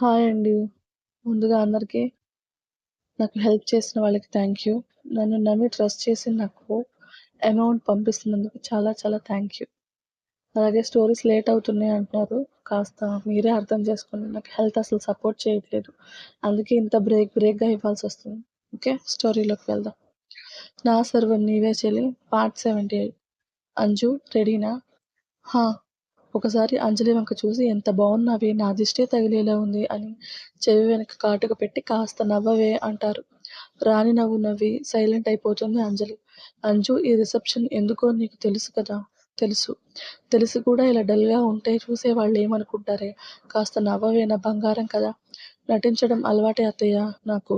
Hi అండి. ముందుగా అందరికీ నాకు హెల్ప్ చేసిన వాళ్ళకి థ్యాంక్ యూ. నన్ను నమ్మి ట్రస్ట్ చేసి నాకు అమౌంట్ పంపిస్తున్నందుకు చాలా చాలా థ్యాంక్ యూ. అలాగే స్టోరీస్ లేట్ అవుతున్నాయి అంటున్నారు. కాస్త మీరే అర్థం చేసుకోండి. నాకు హెల్త్ అసలు సపోర్ట్ చేయట్లేదు. అందుకే ఇంత బ్రేక్ బ్రేక్‌గా ఇవ్వాల్సి వస్తుంది ఓకే. స్టోరీలోకి వెళ్దాం. నా సర్వం నీవే చెల్లి పార్ట్ 78 అంజు రెడీనా? హా! ఒకసారి అంజలి వంక చూసి ఎంత బాగున్నావి నా దిష్టే తగిలేలా ఉంది అని చెవి వెనక కాటుక పెట్టి కాస్త నవ్వవే అంటారు. రాణి నవ్వు నవ్వి సైలెంట్ అయిపోతుంది అంజలి. అంజు ఈ రిసెప్షన్ ఎందుకో నీకు తెలుసు కదా? తెలుసు. తెలిసి కూడా ఇలా డల్‌గా ఉంటే చూసేవాళ్ళేమనుకుంటారే? కాస్త నవ్వవేనా బంగారం కదా! నటించడం అలవాటే అత్తయ్య నాకు.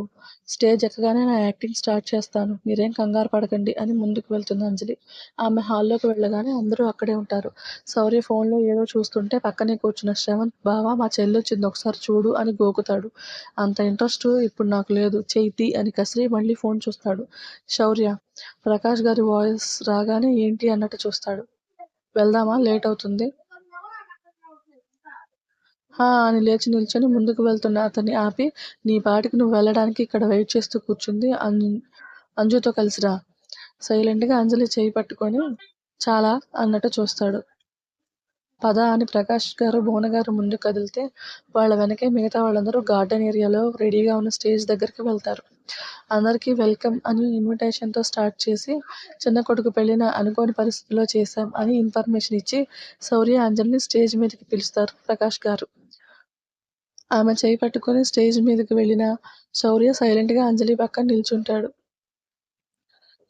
స్టేజ్ ఎక్కగానే నా యాక్టింగ్ స్టార్ట్ చేస్తాను. మీరేం కంగారు పడకండి అని ముందుకు వెళ్తుంది అంజలి. ఆమె హాల్లోకి వెళ్ళగానే అందరూ అక్కడే ఉంటారు. శౌర్య ఫోన్‌లో ఏదో చూస్తుంటే పక్కనే కూర్చున్న శ్రవంత్ బావా మా చెల్లొచ్చింది ఒకసారి చూడు అని గోకుతాడు. అంత ఇంట్రెస్ట్ ఇప్పుడు నాకు లేదు. చేతి అని కసిరి మళ్ళీ ఫోన్ చూస్తాడు. శౌర్య. ప్రకాష్ గారి వాయిస్ రాగానే ఏంటి అన్నట్టు చూస్తాడు. వెళ్దామా లేట్ అవుతుంది. హా! అని లేచి నిల్చొని ముందుకు వెళ్తున్న అతన్ని ఆపి నీ పాటికి నువ్వు వెళ్ళడానికి ఇక్కడ వెయిట్ చేస్తూ కూర్చుంది అంజుతో కలిసిరా సైలెంట్‌గా అంజలి చేయి పట్టుకొని చాలా అన్నట్టు చూస్తాడు. పద అని ప్రకాష్ గారు, భువన గారు ముందుకు కదిలితే వాళ్ళ వెనకే మిగతా వాళ్ళందరూ గార్డెన్ ఏరియాలో రెడీగా ఉన్న స్టేజ్ దగ్గరికి వెళ్తారు. అందరికీ వెల్కమ్ అని ఇన్విటేషన్‌తో స్టార్ట్ చేసి చిన్న కొడుకు పెళ్ళిన అనుకోని పరిస్థితిలో చేశాం అని ఇన్ఫర్మేషన్ ఇచ్చి శౌర్య, అంజలిని స్టేజ్ మీదకి పిలుస్తారు ప్రకాష్ గారు. ఆమె చేయి పట్టుకొని స్టేజ్ మీదకి వెళ్ళిన శౌర్య సైలెంట్‌గా అంజలి పక్కన నిల్చుంటాడు.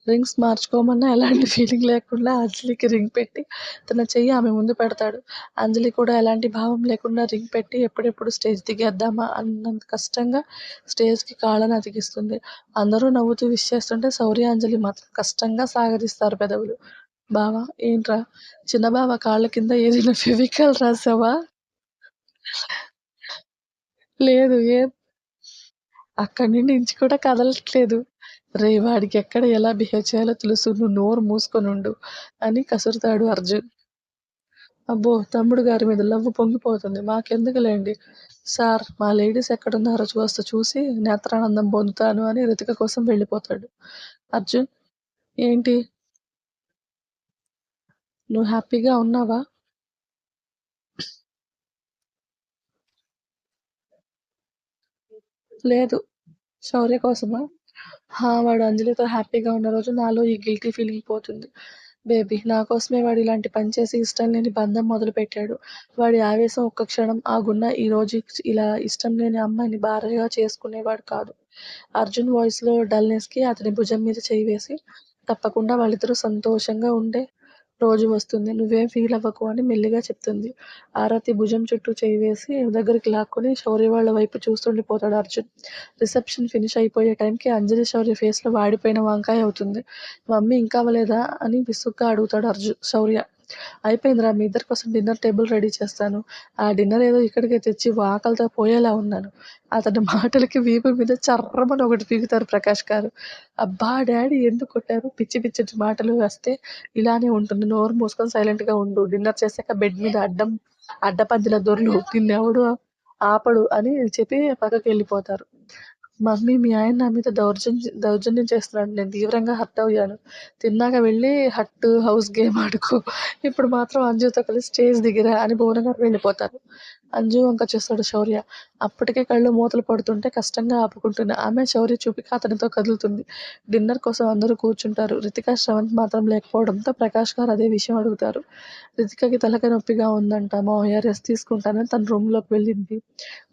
రింగ్స్ మార్చుకోమన్నా ఎలాంటి ఫీలింగ్ లేకుండా అంజలికి రింగ్ పెట్టి తన చెయ్యి ఆమె ముందు పెడతాడు. అంజలి కూడా ఎలాంటి భావం లేకుండా రింగ్ పెట్టి ఎప్పుడెప్పుడు స్టేజ్ దిగేద్దామా అన్నంత కష్టంగా స్టేజ్‌కి కాళ్ళని అతికిస్తుంది. అందరూ నవ్వుతూ విష్ చేస్తుంటే శౌర్య, అంజలి మాత్రం కష్టంగా సాగరిస్తారు పెదవులు. బావా ఏంట్రా? చిన్న బావ కాళ్ళ కింద ఏదైనా ఫెవికల్ రాసావా? లేదు. ఏం? అక్కడి నుండి ఇంచు కూడా కదలట్లేదు. రే వాడికి ఎక్కడ ఎలా బిహేవ్ చేయాలో తెలుసు. నువ్వు నోరు మూసుకొనుండు అని కసురుతాడు అర్జున్. అబ్బో! తమ్ముడు గారి మీద లవ్వు పొంగిపోతుంది. మాకెందుకులేండి సార్ మా లేడీస్ ఎక్కడున్నారో చూస్తూ చూసి నేత్రానందం పొందుతాను అని రితిక కోసం వెళ్ళిపోతాడు. అర్జున్ ఏంటి? నువ్వు హ్యాపీగా ఉన్నావా? లేదు. శౌర్య కోసమా? హా! వాడు అంజలితో హ్యాపీగా ఉన్న రోజు నాలో ఈ గిల్టీ ఫీలింగ్ పోతుంది. బేబీ నా కోసమే వాడు ఇలాంటి పని చేసి ఇష్టం లేని బంధం మొదలుపెట్టాడు. వాడి ఆవేశం ఒక్క క్షణం ఆగున్న ఈ రోజు ఇలా ఇష్టం లేని అమ్మాయిని భార్యగా చేసుకునేవాడు కాదు. అర్జున్ వాయిస్‌లో డల్‌నెస్‌కి అతని భుజం మీద చేయి వేసి తప్పకుండా వాళ్ళిద్దరూ సంతోషంగా ఉండే రోజు వస్తుంది. నువ్వేం ఫీల్ అవ్వకు అని మెల్లిగా చెప్తుంది. ఆరతి భుజం చుట్టూ చేయి వేసి దగ్గరికి లాక్కొని శౌర్య వాళ్ళ వైపు చూస్తుండిపోతాడు అర్జున్. రిసెప్షన్ ఫినిష్ అయిపోయే టైంకి అంజలి శౌర్య ఫేస్‌లో వాడిపోయిన వంకాయ అవుతుంది. మమ్మీ ఇంకా అవ్వలేదా? అని విసుగ్గా అడుగుతాడు అర్జు శౌర్య. అయిపోయిందిరా మీ ఇద్దరి కోసం డిన్నర్ టేబుల్ రెడీ చేస్తాను. ఆ డిన్నర్ ఏదో ఇక్కడికే తెచ్చి ఆకలితో పోయేలా ఉన్నాను. అతని మాటలకి వీపు మీద చర్రమని ఒకటి పీకుతారు ప్రకాష్ గారు. అబ్బా డాడీ ఎందుకు కొట్టారు? పిచ్చి పిచ్చి మాటలు వస్తే ఇలానే ఉంటుంది. నోరు మూసుకొని సైలెంట్‌గా ఉండు. డిన్నర్ చేశాక బెడ్ మీద అడ్డం అడ్డపందిల దొర్లు. నిన్నెవడు ఆపడు అని చెప్పి పక్కకెళ్ళిపోతారు. మమ్మీ మీ ఆయన నా మీద దౌర్జన్య దౌర్జన్యం చేస్తున్నాడు. నేను తీవ్రంగా హర్ట్ అయ్యాను. తిన్నాక వెళ్ళి హట్టు, హౌస్ గేమ్ ఆడుకో. ఇప్పుడు మాత్రం అంజుతో కలిసి స్టేజ్ దిగిరా అని భువన గారు వెళ్ళిపోతారు. అంజు వంక చూస్తాడు శౌర్య. అప్పటికే కళ్ళు మూతలు పడుతుంటే కష్టంగా ఆపుకుంటున్న ఆమె శౌర్య చూపిక అతనితో కదులుతుంది. డిన్నర్ కోసం అందరూ కూర్చుంటారు. రితిక, శ్రవంత్ మాత్రం లేకపోవడంతో ప్రకాష్ గారు అదే విషయం అడుగుతారు. రితికకి తలక నొప్పిగా ఉందంట. మా ఓఆర్ఎస్ తీసుకుంటానని తన రూమ్‌లోకి వెళ్ళింది.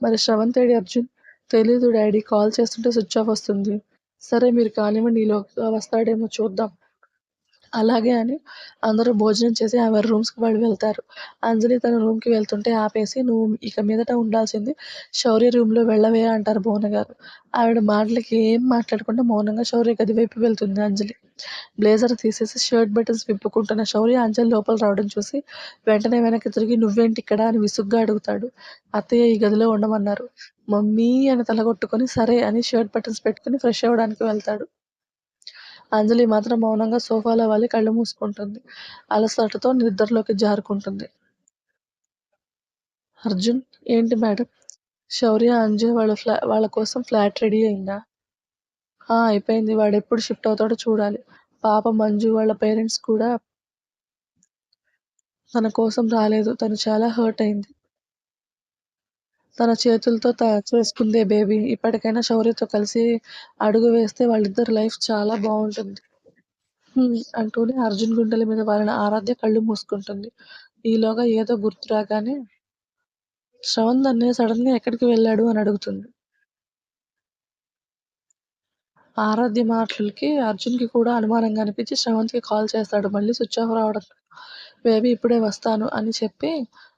మరి శ్రవంత్ ఏడి అర్జున్? తెలీదు డాడీ కాల్ చేస్తుంటే స్విచ్ ఆఫ్ వస్తుంది. సరే మీరు కానివ్వండి ఈలోగా వస్తాడేమో చూద్దాం. అలాగే అని అందరూ భోజనం చేసి ఎవరి రూమ్స్‌కి వాళ్ళు వెళ్తారు. అంజలి తన రూమ్‌కి వెళ్తుంటే ఆపేసి నువ్వు ఇక మీదట ఉండాల్సింది శౌర్య రూమ్‌లో వెళ్ళవే అంటారు భువన గారు. ఆవిడ మాటలకి ఏం మాట్లాడకుండా మౌనంగా శౌర్య గది వైపు వెళ్తుంది అంజలి. బ్లేజర్ తీసేసి షర్ట్ బటన్స్ విప్పుకుంటున్న శౌర్య అంజలి లోపల రావడం చూసి వెంటనే వెనక్కి తిరిగి నువ్వేంటి ఇక్కడ అని విసుగ్గా అడుగుతాడు. అత్తయ్య ఈ గదిలో ఉండమన్నారు. మమ్మీ అని తలగొట్టుకొని సరే అని షర్ట్ బటన్స్ పెట్టుకుని ఫ్రెష్ అవ్వడానికి వెళ్తాడు. అంజలి మాత్రం మౌనంగా సోఫాలో వాలి కళ్ళు మూసుకుంటుంది. అలసటతో నిద్రలోకి జారుకుంటుంది. అర్జున్ ఏంటి మేడం? శౌర్య, అంజు వాళ్ళ ఫ్లా వాళ్ళ కోసం ఫ్లాట్ రెడీ అయిందా? ఆ! అయిపోయింది. వాడెప్పుడు షిఫ్ట్ అవుతాడో చూడాలి. పాప మంజు వాళ్ళ పేరెంట్స్ కూడా తన కోసం రాలేదు. తను చాలా హర్ట్ అయింది. తన చేతులతో చేసుకుందే బేబీ. ఇప్పటికైనా శౌర్యతో కలిసి అడుగు వేస్తే వాళ్ళిద్దరి లైఫ్ చాలా బాగుంటుంది అంటూనే అర్జున్ గుండెల మీద వాళ్ళని ఆరాధ్య కళ్ళు మూసుకుంటుంది. ఈలోగా ఏదో గుర్తు రాగానే శ్రవంత్ అన్నయ్య సడన్‌గా ఎక్కడికి వెళ్ళాడు అని అడుగుతుంది. ఆరాధ్య మాటలకి అర్జున్‌కి కూడా అనుమానంగా అనిపించి శ్రవంత్‌కి కాల్ చేస్తాడు. మళ్ళీ స్విచ్ ఆఫ్ రావడం బేబీ ఇప్పుడే వస్తాను అని చెప్పి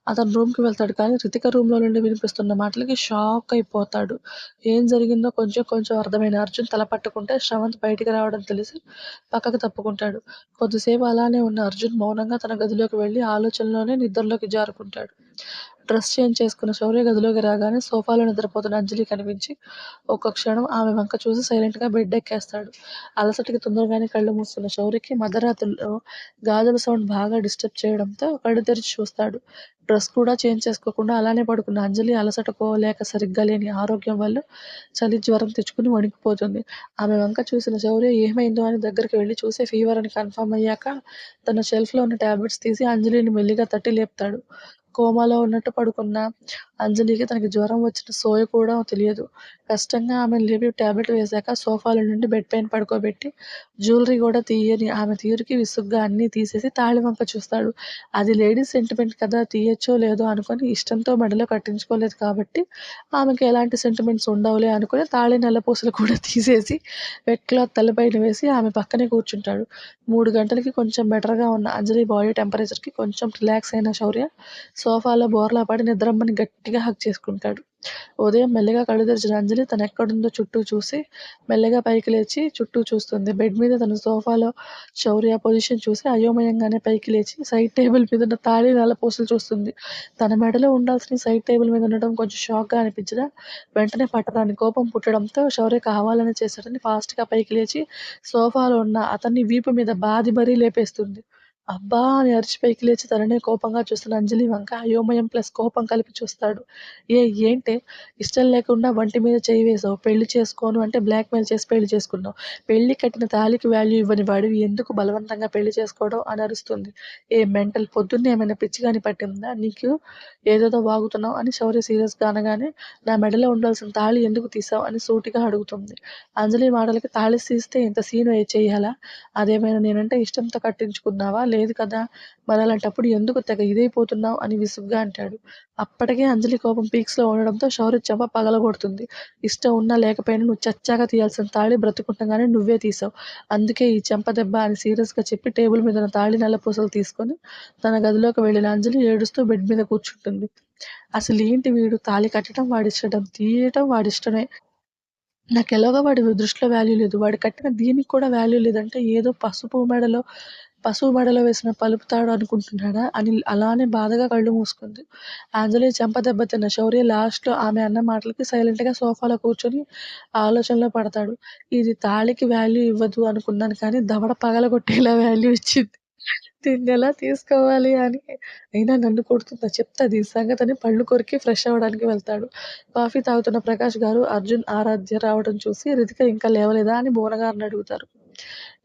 అతను రూమ్‌కి వెళ్తాడు. కానీ రితిక రూమ్‌లో నుండి వినిపిస్తున్న మాటలకి షాక్ అయిపోతాడు. ఏం జరిగిందో కొంచెం కొంచెం అర్థమైన అర్జున్ తల పట్టుకుంటే శ్రవంత్ బయటికి రావడం తెలిసి పక్కకు తప్పుకుంటాడు. కొద్దిసేపు అలానే ఉన్న అర్జున్ మౌనంగా తన గదిలోకి వెళ్ళి ఆలోచనలోనే నిద్రలోకి జారుకుంటాడు. డ్రెస్ చేంజ్ చేసుకున్న శౌర్య గదిలోకి రాగానే సోఫాలో నిద్రపోతున్న అంజలి కనిపించి ఒక్క క్షణం ఆమె వంక చూసి సైలెంట్‌గా బెడ్ ఎక్కేస్తాడు. అలసటకి తొందరగానే కళ్ళు మూస్తున్న శౌర్యకి మధ్యరాత్రిలో గాజుల సౌండ్ బాగా డిస్టర్బ్ చేయడంతో కళ్ళు తెరిచి చూస్తాడు. డ్రెస్ కూడా చేంజ్ చేసుకోకుండా అలానే పడుకున్న అంజలి అలసటకో, లేక సరిగ్గా లేని ఆరోగ్యం వల్ల చలి, జ్వరం తెచ్చుకుని వణికిపోతుంది. ఆమె వంక చూసిన శౌర్య ఏమైందో అని దగ్గరికి వెళ్ళి చూసి ఫీవర్ అని కన్ఫర్మ్ అయ్యాక తన షెల్ఫ్‌లో ఉన్న టాబ్లెట్స్ తీసి అంజలిని మెల్లిగా తట్టి లేపుతాడు. కోమాలో ఉన్నట్టు పడుకున్న. అంజలికి తనకి జ్వరం వచ్చిన సోయ కూడా తెలియదు. కష్టంగా ఆమెను లేపి టాబ్లెట్ వేశాక సోఫాలో నుండి బెడ్ పైన పడుకోబెట్టి జ్యువెలరీ కూడా తీయని ఆమె తీరుకి విసుగ్గా అన్నీ తీసేసి తాళి వంక చూస్తాడు. అది లేడీస్ సెంటిమెంట్ కదా తీయచ్చో లేదో అనుకుని ఇష్టంతో మెడలో కట్టించుకోలేదు కాబట్టి ఆమెకి ఎలాంటి సెంటిమెంట్స్ ఉండవులే అనుకుని తాళి నల్లపూసలు కూడా తీసేసి వెట్ క్లాత్ తలపైన వేసి ఆమె పక్కనే కూర్చుంటాడు. మూడు గంటలకి కొంచెం బెటర్‌గా ఉన్న అంజలి బాడీ టెంపరేచర్‌కి కొంచెం రిలాక్స్ అయిన శౌర్య సోఫాలో బోర్లా పడి నిద్రమ్మని గట్టి గట్టిగా హగ్ చేసుకుంటాడు. ఉదయం మెల్లగా కళ్ళు తెరిచిన అంజలి తనెక్కడుందో చుట్టూ చూసి మెల్లగా పైకి లేచి చుట్టూ చూస్తుంది. బెడ్ మీద తన సోఫాలో శౌర్య పొజిషన్ చూసి అయోమయంగానే పైకి లేచి సైడ్ టేబుల్ మీద ఉన్న తాళి, నల్లపూసలు చూస్తుంది. తన మెడలో ఉండాల్సిన సైడ్ టేబుల్ మీద ఉండడం కొంచెం షాక్‌గా అనిపించినా వెంటనే పట్టరాని కోపం పుట్టడంతో శౌర్య కావాలని చేశాడని ఫాస్ట్‌గా పైకి లేచి సోఫాలో ఉన్న అతన్ని వీపు మీద బాది మరీ లేపేస్తుంది. అబ్బా! అని అరిచిపోయికి లేచి తననే కోపంగా చూస్తున్న అంజలి వంక అయోమయం ప్లస్ కోపం కలిపి చూస్తాడు. ఏ ఏంటే? ఇష్టం లేకుండా వంటి మీద చెయ్యి వేసావు పెళ్ళి చేసుకోను అంటే బ్లాక్‌మెయిల్ చేసి పెళ్ళి చేసుకున్నావు. పెళ్ళి కట్టిన తాళికి వాల్యూ ఇవ్వని వాడివి ఎందుకు బలవంతంగా పెళ్ళి చేసుకోవడం అని అరుస్తుంది. ఏ మెంటల్ పొద్దున్నే ఏమైనా పిచ్చిగాని పట్టిందా నీకు? ఏదేదో వాగుతున్నావు అని శౌర్య సీరియస్‌గా అనగానే నా మెడలో ఉండాల్సిన తాళి ఎందుకు తీసావు అని సూటిగా అడుగుతుంది. అంజలి మాటలకి తాళి తీస్తే ఇంత సీన్ చేయాలా అదేమైనా నేనంటే ఇష్టంతో కట్టించుకున్నావా? లేదు కదా! మరలాంటప్పుడు ఎందుకు తెగ ఇదైపోతున్నావు అని విసుగ్గా అంటాడు. అప్పటికే అంజలి కోపం పీక్స్‌లో ఉండడంతో శౌర్య చెంప పగలగొడుతుంది. ఇష్టం ఉన్నా లేకపోయినా నువ్వు చచ్చాగా తీయాల్సిన తాళి బ్రతికుండగానే నువ్వే తీసావు అందుకే ఈ చెంప దెబ్బ అని సీరియస్‌గా చెప్పి టేబుల్ మీద తాళి, నల్లపూసలు తీసుకొని తన గదిలోకి వెళ్ళిన అంజలి ఏడుస్తూ బెడ్ మీద కూర్చుంటుంది. అసలు ఏంటి వీడు? తాళి కట్టడం వాడిష్టం, తీయటం వాడిష్టమే. నాకు ఎలాగో వాడి దృష్టిలో వాల్యూ లేదు. వాడు కట్టిన దీనికి కూడా వాల్యూ లేదంటే ఏదో పసుపు మెడలో పసుపు మెడలో వేసిన పలుపుతాడు అనుకుంటున్నాడా? అని అలానే బాధగా కళ్ళు మూసుకుంది. అంజలి చెంప దెబ్బతిన్న శౌర్య లాస్ట్‌లో ఆమె అన్న మాటలకి సైలెంట్‌గా సోఫాలో కూర్చొని ఆలోచనలో పడతాడు. ఇది తాళికి వాల్యూ ఇవ్వదు అనుకున్నాను కానీ దవడ పగలగొట్టేలా వాల్యూ ఇచ్చింది. దీన్ని ఎలా తీసుకోవాలి అని. అయినా నన్ను కొడుతుందా? చెప్తాది దీని సంగతని పళ్ళు కొరికి ఫ్రెష్ అవ్వడానికి వెళ్తాడు. కాఫీ తాగుతున్న ప్రకాష్ గారు, అర్జున్, ఆరాధ్య రావడం చూసి రితిక ఇంకా లేవలేదా అని బోనగారిని అడుగుతారు.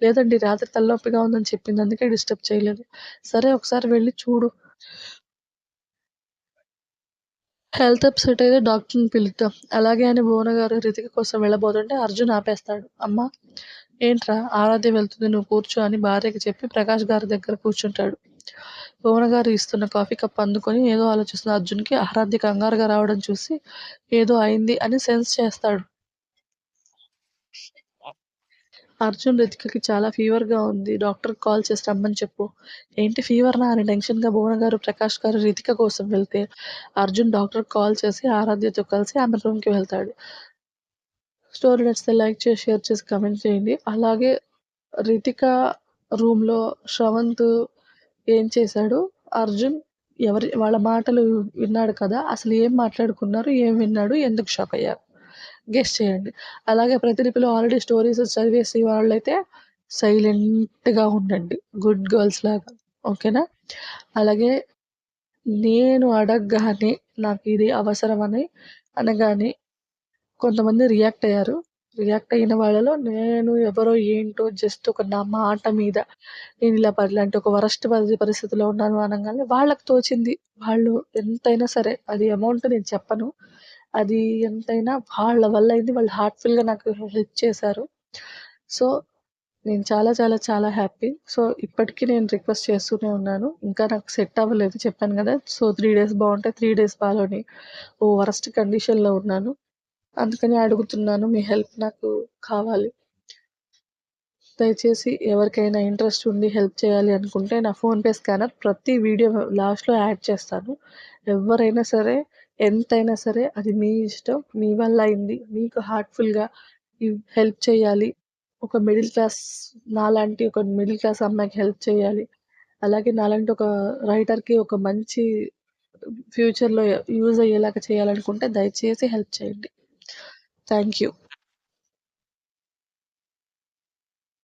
లేదండి రాత్రి తలనొప్పిగా ఉందని చెప్పింది. అందుకే డిస్టర్బ్ చేయలేదు. సరే ఒకసారి వెళ్ళి చూడు. హెల్త్ అప్సెట్ అయితే డాక్టర్‌ని పిలుద్దాం. అలాగే అని భువనగారు రితిక కోసం వెళ్ళబోతుంటే అర్జున్ ఆపేస్తాడు. అమ్మ ఏంట్రా? ఆరాధ్య వెళ్తుంది నువ్వు కూర్చో అని భార్యకి చెప్పి ప్రకాష్ గారి దగ్గర కూర్చుంటాడు. భువన గారు ఇస్తున్న కాఫీ కప్ అందుకుని ఏదో ఆలోచిస్తున్న అర్జున్‌కి ఆరాధ్య కంగారుగా రావడం చూసి ఏదో అయింది అని సెన్స్ చేస్తాడు. అర్జున్ రితికకి చాలా ఫీవర్‌గా ఉంది. డాక్టర్‌కి కాల్ చేసి రమ్మని చెప్పు. ఏంటి ఫీవర్‌నా అని టెన్షన్‌గా భువనగారు, ప్రకాష్ గారు రితిక కోసం వెళ్తే అర్జున్ డాక్టర్‌కి కాల్ చేసి ఆరాధ్యతో కలిసి ఆమె రూమ్‌కి వెళ్తాడు. స్టోరీ నచ్చితే లైక్ చేసి, షేర్ చేసి, కమెంట్ చేయండి. అలాగే రితిక రూమ్‌లో శ్రవంత్ ఏం చేశాడు? అర్జున్ ఎవరి వాళ్ళ మాటలు విన్నాడు కదా! అసలు ఏం మాట్లాడుకున్నారు? ఏం విన్నాడు? ఎందుకు షాక్ అయ్యారు? గెస్ట్ చేయండి. అలాగే ప్రతిలిపిలో ఆల్రెడీ స్టోరీస్ చదివేసి వాళ్ళైతే సైలెంట్‌గా ఉండండి. గుడ్ గర్ల్స్ లాగా. ఓకేనా? అలాగే నేను అడగగానే నాకు ఇది అవసరమని అనగానే కొంతమంది రియాక్ట్ అయ్యారు. రియాక్ట్ అయిన వాళ్ళలో నేను ఎవరో ఏంటో జస్ట్ ఒక నా మాట మీద నేను ఇలా ఇలాంటి ఒక వరస్ట్ పరిస్థితిలో ఉన్నాను అనంగానే వాళ్ళకి తోచింది వాళ్ళు ఎంతైనా సరే అది అమౌంట్ నేను చెప్పను. అది ఎంతైనా వాళ్ళ వల్ల అయింది. వాళ్ళు హార్ట్‌ఫుల్‌గా నాకు హెల్ప్ చేశారు. సో, నేను చాలా చాలా చాలా హ్యాపీ. సో, ఇప్పటికీ నేను రిక్వెస్ట్ చేస్తూనే ఉన్నాను. ఇంకా నాకు సెట్ అవ్వలేదు చెప్పాను కదా సో, త్రీ డేస్ బాగుంటే త్రీ డేస్ బాలేని ఓ వరస్ట్ కండిషన్‌లో ఉన్నాను. అందుకని అడుగుతున్నాను. మీ హెల్ప్ నాకు కావాలి. దయచేసి ఎవరికైనా ఇంట్రెస్ట్ ఉండి హెల్ప్ చేయాలి అనుకుంటే నా ఫోన్‌పే స్కానర్ ప్రతి వీడియో లాస్ట్‌లో యాడ్ చేస్తాను. ఎవరైనా సరే, ఎంతైనా సరే అది మీ ఇష్టం. మీ వల్ల అయింది. మీకు హార్ట్‌ఫుల్‌గా హెల్ప్ చేయాలి. ఒక మిడిల్ క్లాస్ నాలాంటి ఒక మిడిల్ క్లాస్ అమ్మాయికి హెల్ప్ చేయాలి. అలాగే నాలాంటి ఒక రైటర్‌కి ఒక మంచి ఫ్యూచర్‌లో యూజ్ అయ్యేలాగా చేయాలనుకుంటే దయచేసి హెల్ప్ చేయండి. Thank you.